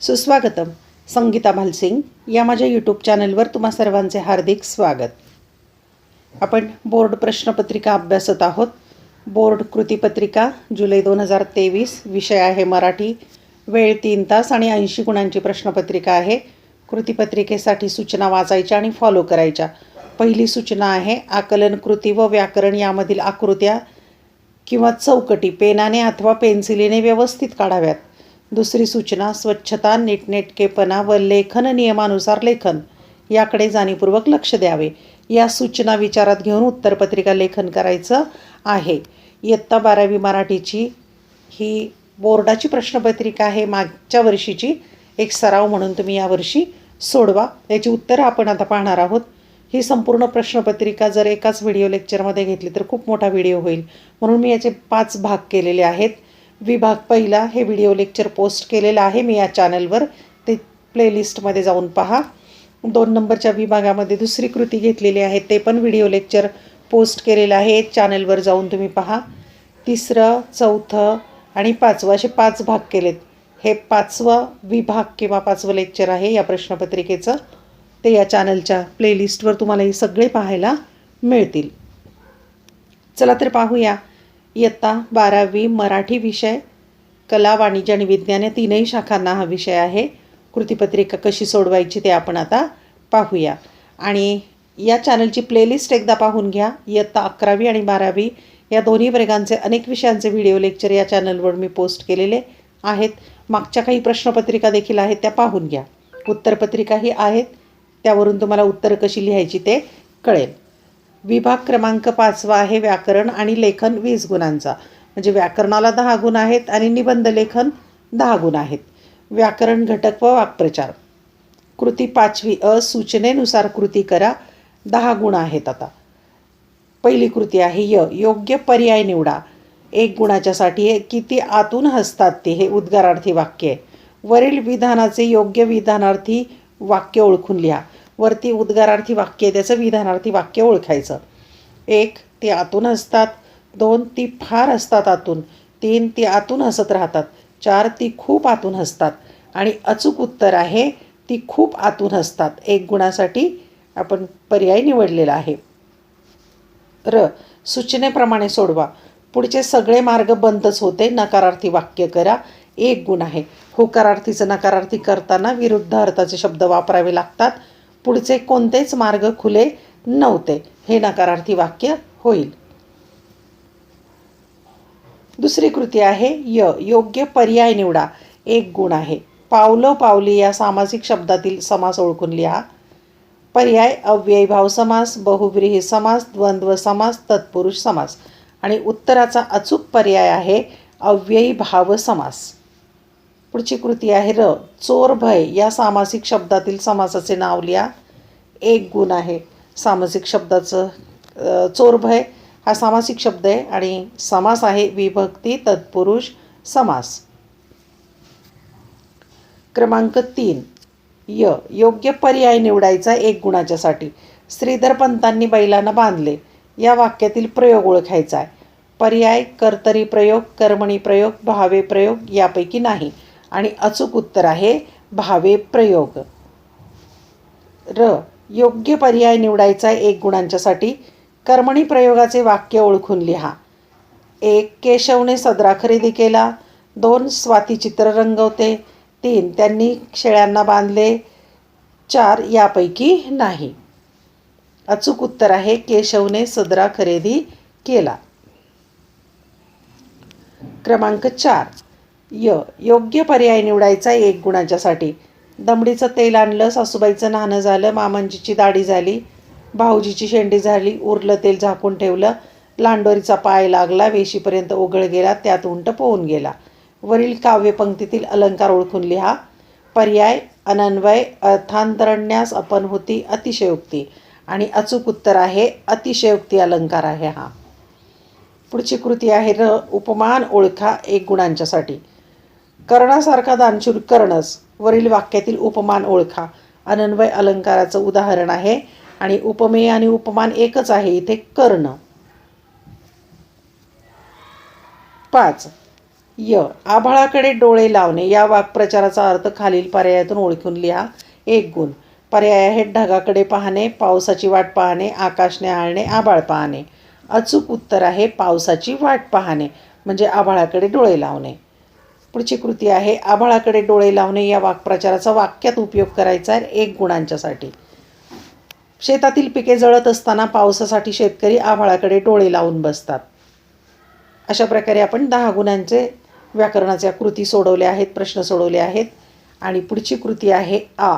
सुस्वागतम. संगीता भालसिंग या माझ्या यूट्यूब चॅनलवर तुम्हा सर्वांचे हार्दिक स्वागत. आपण बोर्ड प्रश्नपत्रिका अभ्यासत आहोत. बोर्ड कृतीपत्रिका जुलै दोन हजार तेवीस विषय आहे मराठी वेळ तीन तास आणि ऐंशी गुणांची प्रश्नपत्रिका आहे. कृतीपत्रिकेसाठी सूचना वाचायच्या आणि फॉलो करायच्या. पहिली सूचना आहे आकलन कृती व व्याकरण यामधील आकृत्या किंवा चौकटी पेनाने अथवा पेन्सिलीने व्यवस्थित काढाव्यात. दुसरी सूचना स्वच्छता नीटनेटकेपणा व लेखन नियमानुसार लेखन. याकडे जाणीवपूर्वक लक्ष द्यावे. या सूचना विचारात घेऊन उत्तरपत्रिका लेखन करायचं आहे. इयत्ता बारावी मराठीची ही बोर्डाची प्रश्नपत्रिका आहे. मागच्या वर्षीची एक सराव म्हणून तुम्ही यावर्षी सोडवा. याची उत्तरं आपण आता पाहणार आहोत. ही संपूर्ण प्रश्नपत्रिका जर एकाच व्हिडिओ लेक्चरमध्ये घेतली तर खूप मोठा व्हिडिओ होईल. म्हणून मी याचे पाच भाग केलेले आहेत. विभाग पहिला हे व्हिडिओ लेक्चर पोस्ट केलेलं आहे. मी या चॅनलवर ते प्लेलिस्टमध्ये जाऊन पहा. दोन नंबरच्या विभागामध्ये दुसरी कृती घेतलेली आहे. ते पण व्हिडिओ लेक्चर पोस्ट केलेलं आहे. चॅनलवर जाऊन तुम्ही पहा. तिसरं चौथं आणि पाचवं असे पाच भाग केलेत. हे पाचवं विभाग किंवा पाचवं लेक्चर आहे या प्रश्नपत्रिकेचं. ते या चॅनलच्या प्लेलिस्टवर तुम्हाला हे सगळे पाहायला मिळतील. चला तर पाहूया. इयत्ता बारावी मराठी विषय कला वाणिज्य आणि विज्ञान या तीनही शाखांना हा विषय आहे. कृतीपत्रिका कशी सोडवायची ते आपण आता पाहूया. आणि या चॅनलची प्लेलिस्ट एकदा पाहून घ्या. इयत्ता अकरावी आणि बारावी या दोन्ही वर्गांचे अनेक विषयांचे व्हिडिओ लेक्चर या चॅनलवर मी पोस्ट केलेले आहेत. मागच्या काही प्रश्नपत्रिका देखील आहेत त्या पाहून घ्या. उत्तरपत्रिकाही आहेत त्यावरून तुम्हाला उत्तरं कशी लिहायची ते कळेल. विभाग क्रमांक पाचवा आहे व्याकरण आणि लेखन वीस गुणांचा. म्हणजे व्याकरणाला दहा गुण आहेत आणि निबंध लेखन दहा गुण आहेत. व्याकरण घटक व वाक्प्रचार. कृती पाचवी अ सूचनेनुसार कृती करा. दहा गुण आहेत आता. पहिली कृती आहे य. योग्य पर्याय निवडा. एक गुणाच्यासाठी आहे किती आतून हसतात ते हे उद्गारार्थी वाक्य आहे. वरील विधानाचे योग्य विधानार्थी वाक्य ओळखून लिहा. वरती उद्गारार्थी वाक्य त्याचं विधानार्थी वाक्य ओळखायचं. एक ते आतून असतात. दोन ती फार असतात आतून. तीन ती आतून हसत राहतात. चार ती खूप आतून हसतात. आणि अचूक उत्तर आहे ती खूप आतून हसतात. एक गुणासाठी आपण पर्याय निवडलेला आहे. र सूचनेप्रमाणे सोडवा. पुढचे सगळे मार्ग बंदच होते. नकारार्थी वाक्य करा. एक गुण आहे. होकारार्थीचं नकारार्थी करताना विरुद्ध अर्थाचे शब्द वापरावे लागतात. पुढचे कोणतेच मार्ग खुले नव्हते. हे नकारार्थी वाक्य होईल. दुसरी कृती आहे य. योग्य पर्याय निवडा. एक गुण आहे. पावलं पावली या सामासिक शब्दातील समास ओळखून लिहा. पर्याय अव्ययीभाव समास बहुव्रीही समास द्वंद्व समास तत्पुरुष समास. आणि उत्तराचा अचूक पर्याय आहे अव्ययी भाव समास. पुढची कृती आहे र. चोर भय. या सामासिक शब्दातील समासाचे नाव लिहा. एक गुण आहे. सामासिक शब्दाचं चोर भय हा सामासिक शब्द आहे आणि समास आहे विभक्ती तत्पुरुष समास. क्रमांक तीन. य. योग्य पर्याय निवडायचा एक गुणाच्यासाठी. श्रीधर पंतांनी बैलांना बांधले. या वाक्यातील प्रयोग ओळखायचा आहे. पर्याय कर्तरी प्रयोग कर्मणी प्रयोग भावे प्रयोग यापैकी नाही. आणि अचूक उत्तर आहे भावे प्रयोग. र योग्य पर्याय निवडायचा एक गुणांच्यासाठी. कर्मणी प्रयोगाचे वाक्य ओळखून लिहा. एक केशवने सदरा खरेदी केला. दोन स्वाती चित्र रंगवते. तीन त्यांनी शेळ्यांना बांधले. चार यापैकी नाही. अचूक उत्तर आहे केशवने सदरा खरेदी केला. क्रमांक चार. य योग्य पर्याय निवडायचा एक गुणाच्यासाठी. दमडीचं तेल आणलं सासूबाईचं नाणं झालं मामांजीची दाढी झाली भाऊजीची शेंडी झाली उरलं तेल झाकून ठेवलं लांडोरीचा पाय लागला वेशीपर्यंत ओघळ गेला त्यात उंट पोहून गेला. वरील काव्यपंक्तीतील अलंकार ओळखून लिहा. पर्याय अनन्वय अर्थांतरण्यास अपन होती अतिशयोक्ती. आणि अचूक उत्तर आहे अतिशयोक्ती अलंकार आहे हा. पुढची कृती आहे र उपमान ओळखा एक गुणांच्यासाठी. कर्णासारखा दानशूर कर्णस वरील वाक्यातील उपमान ओळखा. अनन्वय अलंकाराचं उदाहरण आहे आणि उपमेय आणि उपमान एकच आहे इथे कर्ण. पाच. य. आभाळाकडे डोळे लावणे. या वाक्प्रचाराचा अर्थ खालील पर्यायातून ओळखून लिहा. एक गुण. पर्याय आहेत ढगाकडे पाहणे पावसाची वाट पाहणे आकाश न्याहाळणे आभाळ पाहणे. अचूक उत्तर आहे पावसाची वाट पाहणे म्हणजे आभाळाकडे डोळे लावणे. पुढची कृती आहे आभाळाकडे डोळे लावणे या वाक्प्रचाराचा वाक्यात उपयोग करायचा आहे एक गुणांच्यासाठी. शेतातील पिके जळत असताना पावसासाठी शेतकरी आभाळाकडे डोळे लावून बसतात. अशा प्रकारे आपण दहा गुणांचे व्याकरणाच्या कृती सोडवल्या आहेत प्रश्न सोडवले आहेत. आणि पुढची कृती आहे आ.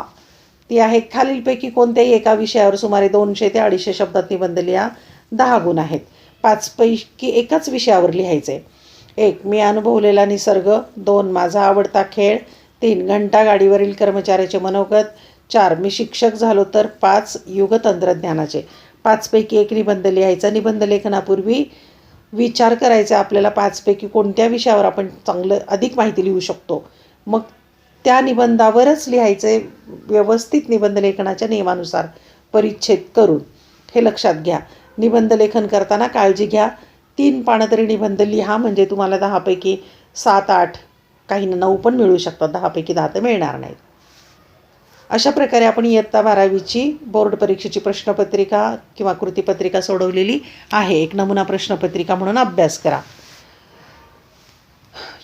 ती आहे खालीलपैकी कोणत्याही एका विषयावर सुमारे दोनशे ते अडीचशे शब्दात निबंध लिहा. दहा गुण आहेत. पाचपैकी एकाच विषयावर लिहायचे. एक मी अनुभवलेला निसर्ग. दोन माझा आवडता खेळ. तीन घंटा गाडीवरील कर्मचाऱ्याचे मनोगत. चार मी शिक्षक झालो तर पाच युग तंत्रज्ञानाचे पाचपैकी एक निबंध लिहायचा. निबंध लेखनापूर्वी विचार करायचा. आपल्याला पाचपैकी कोणत्या विषयावर आपण चांगलं अधिक माहिती लिहू शकतो? मग त्या निबंधावरच लिहायचे व्यवस्थित निबंध लेखनाच्या नियमानुसार परिच्छेद करून. हे लक्षात घ्या. निबंध लेखन करताना काळजी घ्या. तीन पानं तरी निबंध लिहा म्हणजे तुम्हाला दहापैकी सात आठ काही नऊ पण मिळू शकतात. दहापैकी दहा तर मिळणार नाहीत. अशा प्रकारे आपण इयत्ता बारावीची बोर्ड परीक्षेची प्रश्नपत्रिका किंवा कृतीपत्रिका सोडवलेली आहे. एक नमुना प्रश्नपत्रिका म्हणून अभ्यास करा.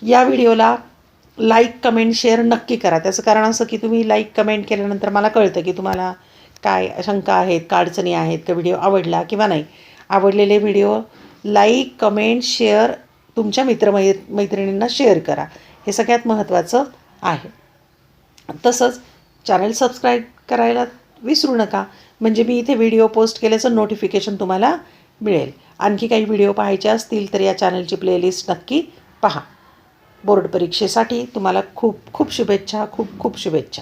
या व्हिडिओला लाईक कमेंट शेअर नक्की करा. त्याचं कारण असं की तुम्ही लाईक कमेंट केल्यानंतर मला कळतं की तुम्हाला काय शंका आहेत का अडचणी आहेत का व्हिडिओ आवडला किंवा नाही. आवडलेले व्हिडिओ लाईक कमेंट शेअर तुमच्या मित्रमै मैत्रिणींना शेअर करा. हे सगळ्यात महत्त्वाचं आहे. तसंच चॅनल सबस्क्राईब करायला विसरू नका. म्हणजे मी इथे व्हिडिओ पोस्ट केल्याचं नोटिफिकेशन तुम्हाला मिळेल. आणखी काही व्हिडिओ पाहायचे असतील तर या चॅनलची प्लेलिस्ट नक्की पहा. बोर्ड परीक्षेसाठी तुम्हाला खूप खूप शुभेच्छा खूप खूप शुभेच्छा.